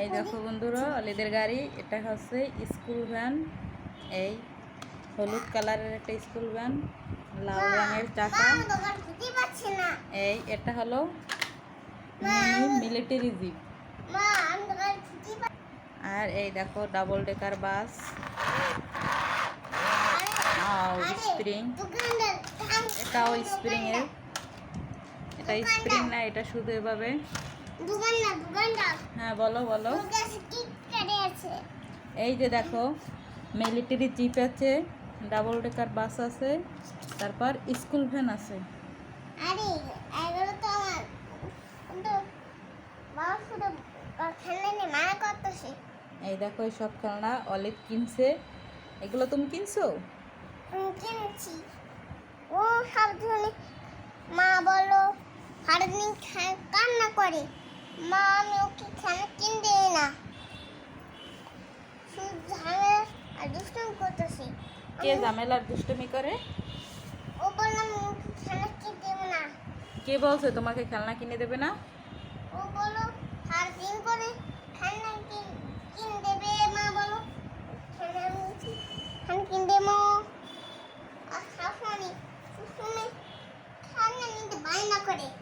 এই দেখো বন্ধুরা অলিদের গাড়ি। এটা হচ্ছে স্কুল ভ্যান। এই হলুদ কালারের একটা স্কুল ভ্যান লাল রঙের চাকা। এই এটা হলো মিলিটারি জিপ। আর এই দেখো ডাবল ডেকার বাস। স্প্রিং। এটাও স্প্রিং এর। এটা স্প্রিং না এটা শুধু এভাবে। হ্যাঁ বলো বলো। এই যে দেখো মিলিটারি জিপ আছে ডাবল ডেকার বাস আছে তারপর স্কুল ভ্যান আছে। এই দেখো এই সব খেলনা অলিভ কিনছে। এগুলো তুমি কিনছো? কিনেছি। ও সব মা বলো কান্না করে। মা আমি ওকে খেলনা কিনে দেই না শুধু ঝামেলা আর দুষ্টুমি করতেছে। কে ঝামেলার দুষ্টুমি করে? ও বললাম খেলনা কিনে দেবো না। কে বলছে তোমাকে খেলনা কিনে দেবে না? ও বলো সারাদিন করে খেলনা কিন- কিনে দেবে মা বলো। খেলনা আমি কিনে দেবো। আর সবসময় সবসময় খেলনা নিতে বায়না করে।